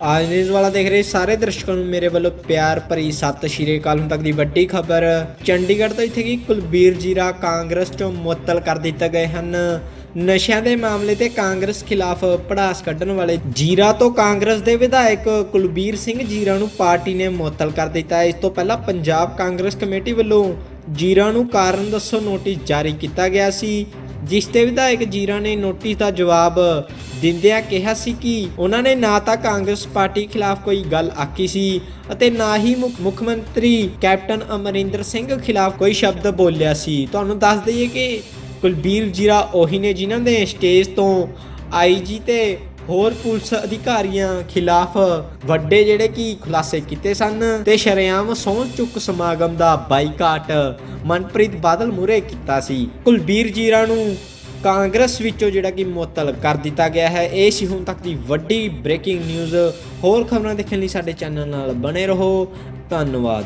ਆਜ ਨਿਊਜ਼ ਵਾਲਾ ਦੇਖ ਰਹੇ ਸਾਰੇ ਦਰਸ਼ਕਾਂ ਨੂੰ ਮੇਰੇ ਵੱਲੋਂ ਪਿਆਰ ਭਰੀ ਸਤਿ ਸ਼੍ਰੀ ਅਕਾਲ। ਹੁਣ ਤੱਕ ਦੀ ਵੱਡੀ ਖਬਰ, ਚੰਡੀਗੜ੍ਹ ਤੋਂ ਇੱਥੇ ਕੀ ਕੁਲਬੀਰ ਜੀਰਾ ਕਾਂਗਰਸ ਚੋਂ ਮੁਅੱਤਲ ਕਰ ਦਿੱਤੇ ਗਏ ਹਨ। ਨਸ਼ਿਆਂ ਦੇ ਮਾਮਲੇ ਤੇ ਕਾਂਗਰਸ ਖਿਲਾਫ ਪੜਾਸ ਕੱਢਣ ਵਾਲੇ ਜੀਰਾ ਤੋਂ ਕਾਂਗਰਸ ਦੇ ਵਿਧਾਇਕ ਕੁਲਬੀਰ ਸਿੰਘ ਜੀਰਾ ਨੂੰ ਪਾਰਟੀ ਨੇ ਮੁਅੱਤਲ ਕਰ ਦਿੱਤਾ ਹੈ। ਇਸ ਤੋਂ ਪਹਿਲਾਂ ਪੰਜਾਬ ਕਾਂਗਰਸ ਕਮੇਟੀ ਵੱਲੋਂ ਜੀਰਾ ਨੂੰ ਕਾਰਨ ਦੱਸੋ ਨੋਟਿਸ ਜਾਰੀ ਕੀਤਾ ਗਿਆ ਸੀ, ਜਿਸ ਤੇ ਵਿਧਾਇਕ ਜੀਰਾ ਨੇ ਨੋਟਿਸ ਦਾ ਜਵਾਬ ਦਿੰਦਿਆਂ ਕਿਹਾ ਸੀ ਕਿ ਉਹਨਾਂ ਨੇ ਨਾ ਤਾਂ ਕਾਂਗਰਸ ਪਾਰਟੀ ਖਿਲਾਫ ਕੋਈ ਗੱਲ ਆਕੀ ਸੀ ਅਤੇ ਨਾ ਹੀ ਮੁੱਖ ਮੰਤਰੀ ਕੈਪਟਨ ਅਮਰਿੰਦਰ ਸਿੰਘ ਖਿਲਾਫ ਕੋਈ ਸ਼ਬਦ ਬੋਲਿਆ ਸੀ। ਤੁਹਾਨੂੰ ਦੱਸ ਦਈਏ ਕਿ ਕੁਲਬੀਰ ਜੀਰਾ ਉਹੀ ਨੇ ਜਿਨ੍ਹਾਂ ਦੇ ਸਟੇਜ ਤੋਂ ਆਈਜੀ ਤੇ ਹੋਰ ਪੁਲਿਸ ਅਧਿਕਾਰੀਆਂ ਖਿਲਾਫ ਵੱਡੇ ਜਿਹੜੇ ਕਿ ਖੁਲਾਸੇ ਕੀਤੇ ਸਨ ਤੇ ਸ਼ਰੇਆਮ ਸਹੁੰ ਚੁੱਕ ਸਮਾਗਮ ਦਾ ਬਾਈਕਾਟ ਮਨਪ੍ਰੀਤ ਬਾਦਲ ਮੂਰੇ ਕੀਤਾ ਸੀ। ਕੁਲਬੀਰ ਜੀਰਾ ਨੂੰ ਕਾਂਗਰਸ ਵਿੱਚੋਂ ਜਿਹੜਾ ਕਿ ਮੁਅੱਤਲ ਕਰ ਦਿੱਤਾ ਗਿਆ ਹੈ। ਇਹ ਸੀ ਹੁਣ ਤੱਕ ਦੀ ਵੱਡੀ ਬ੍ਰੇਕਿੰਗ ਨਿਊਜ਼ ਹੋਰ ਖਬਰਾਂ ਦੇਖਣ ਲਈ ਸਾਡੇ ਚੈਨਲ ਨਾਲ ਬਣੇ ਰਹੋ। ਧੰਨਵਾਦ।